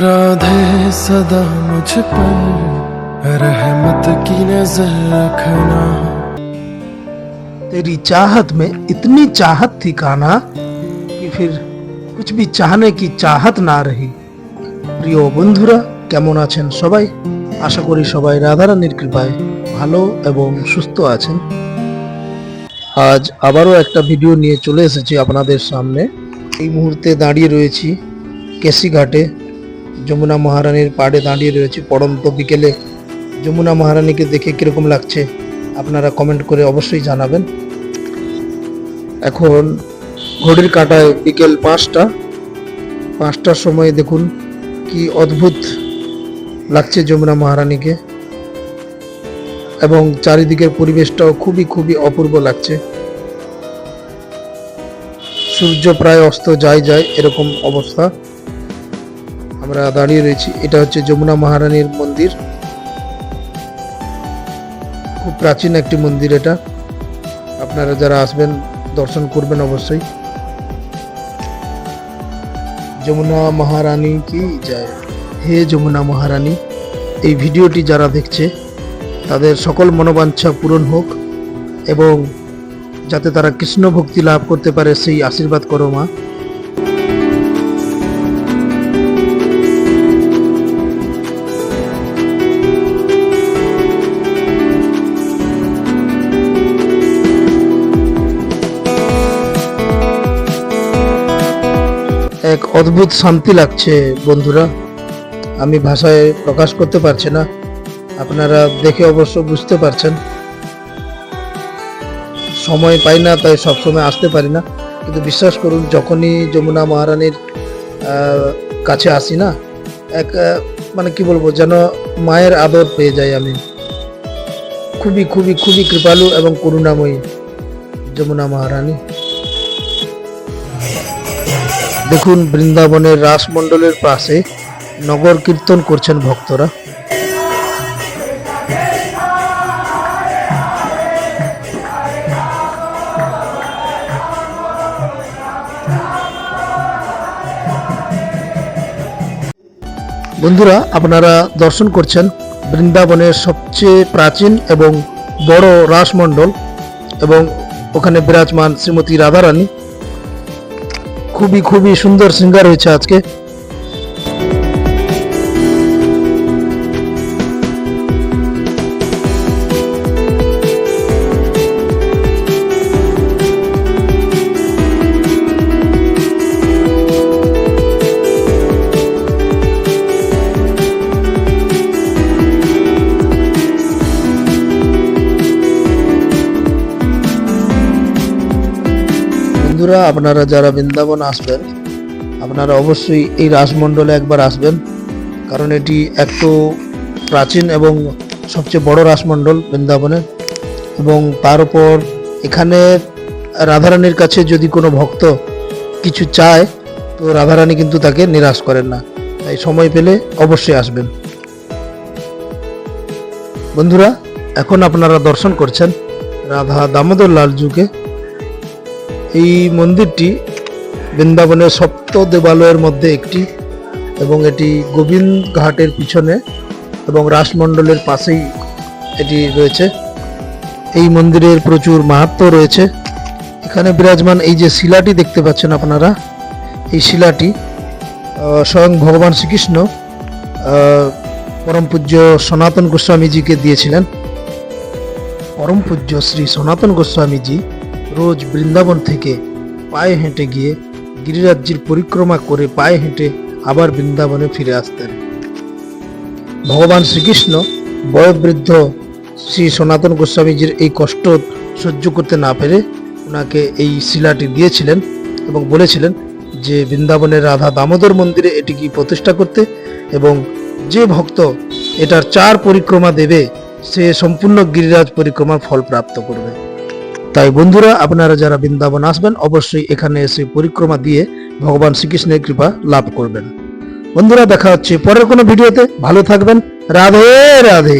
राधे सदा मुझ पर रहमत की नजर रखना तेरी चाहत में इतनी चाहत थी काना कि फिर कुछ भी चाहने की चाहत না রহি প্রিয় বন্ধুরা কেমন আছেন সবাই আশা করি সবাই রাধারানীর কৃপায় ভালো এবং সুস্থ আছেন আজ আবারও একটা ভিডিও নিয়ে চলে এসেছি আপনাদের সামনে এই মুহূর্তে দাঁড়িয়ে রয়েছি কেসি ঘাটে যমুনা মহারানীর পাড়ে দাঁড়িয়ে রয়েছি পড়ন্ত বিকেলে। যমুনা মহারানীকে দেখে কীরকম লাগছে, আপনারা কমেন্ট করে অবশ্যই জানাবেন। এখন ঘড়ির কাঁটায় বিকেল পাঁচটা। পাঁচটার সময় দেখুন কি অদ্ভুত লাগছে যমুনা মহারানীকে। এবং চারিদিকের পরিবেশটাও খুবই খুবই অপূর্ব লাগছে। সূর্য প্রায় অস্ত যায় যায় এরকম অবস্থা। আমরা দাঁড়িয়ে রয়েছি। এটা হচ্ছে যমুনা মহারানীর মন্দির। খুব প্রাচীন একটি মন্দির এটা। আপনারা যারা আসবেন, দর্শন করবেন অবশ্যই। যমুনা মহারানী কি যায় হে যমুনা মহারানী, এই ভিডিওটি যারা দেখছে, তাদের সকল মনোবাঞ্ছা পূরণ হোক এবং যাতে তারা কৃষ্ণ ভক্তি লাভ করতে পারে, সেই আশীর্বাদ করো মা। এক অদ্ভুত শান্তি লাগছে, বন্ধুরা। আমি ভাষায় প্রকাশ করতে পারছি না। আপনারা দেখে অবশ্য বুঝতে পারছেন। সময় পাই না, তাই সবসময় আসতে পারি না। কিন্তু বিশ্বাস করুন, যখনই যমুনা মহারানীর কাছে আসি না, এক মানে কি বলব, যেন মায়ের আদর পেয়ে যাই আমি। খুবই খুবই খুবই কৃপালু এবং করুণাময়ী যমুনা মহারানী। দেখুন, বৃন্দাবনের রাসমণ্ডলের পাশে নগর কীর্তন করছেন ভক্তরা। বন্ধুরা, আপনারা দর্শন করছেন বৃন্দাবনের সবচেয়ে প্রাচীন এবং বড় রাসমণ্ডল এবং ওখানে বিরাজমান শ্রীমতী রাধারানী। খুবই খুবই সুন্দর সিঙ্গার হয়েছে আজকে বন্ধুরা, আপনারা যারা বৃন্দাবন আসবেন, আপনারা অবশ্যই এই রাসমণ্ডলে একবার আসবেন, কারণ এটি এক তো প্রাচীন এবং সবচেয়ে বড় রাসমণ্ডল বৃন্দাবনের এবং তার উপর এখানে রাধারানীর কাছে যদি কোনো ভক্ত কিছু চায়, তো রাধারানী কিন্তু তাকে নিরাশ করেন না। তাই সময় পেলে অবশ্যই আসবেন। বন্ধুরা, এখন আপনারা দর্শন করছেন রাধা দামোদর লালজুকে এই মন্দিরটি বৃন্দাবনের সপ্ত দেবালয়ের মধ্যে একটি এবং এটি গোবিন্দ ঘাটের পিছনে এবং রাসমণ্ডলের পাশেই এটি রয়েছে। এই মন্দিরের প্রচুর মাহাত্ম রয়েছে। এখানে বিরাজমান এই যে শিলাটি দেখতে পাচ্ছেন আপনারা, এই শিলাটি স্বয়ং ভগবান শ্রীকৃষ্ণ পরম পূজ্য সনাতন গোস্বামীজিকে দিয়েছিলেন। পরম পূজ্য শ্রী সনাতন গোস্বামীজি রোজ বৃন্দাবন থেকে পায়ে হেঁটে গিয়ে গিরিরাজ্যের পরিক্রমা করে পায়ে হেঁটে আবার বৃন্দাবনে ফিরে আসতেন। ভগবান শ্রীকৃষ্ণ বয়োবৃদ্ধ শ্রী সনাতন গোস্বামীজির এই কষ্ট সহ্য করতে না পেরে ওনাকে এই শিলাটি দিয়েছিলেন এবং বলেছিলেন যে, বৃন্দাবনের রাধা দামোদর মন্দিরে এটিকে প্রতিষ্ঠা করতে এবং যে ভক্ত এটার চার পরিক্রমা দেবে, সে সম্পূর্ণ গিরিরাজ পরিক্রমার ফল প্রাপ্ত করবে। তাই বন্ধুরা, আপনারা যারা বৃন্দাবন আসবেন, অবশ্যই এখানে এসে পরিক্রমা দিয়ে ভগবান শ্রীকৃষ্ণের কৃপা লাভ করবেন। বন্ধুরা, দেখা হচ্ছে পরের কোনো ভিডিওতে। ভালো থাকবেন। রাধে রাধে।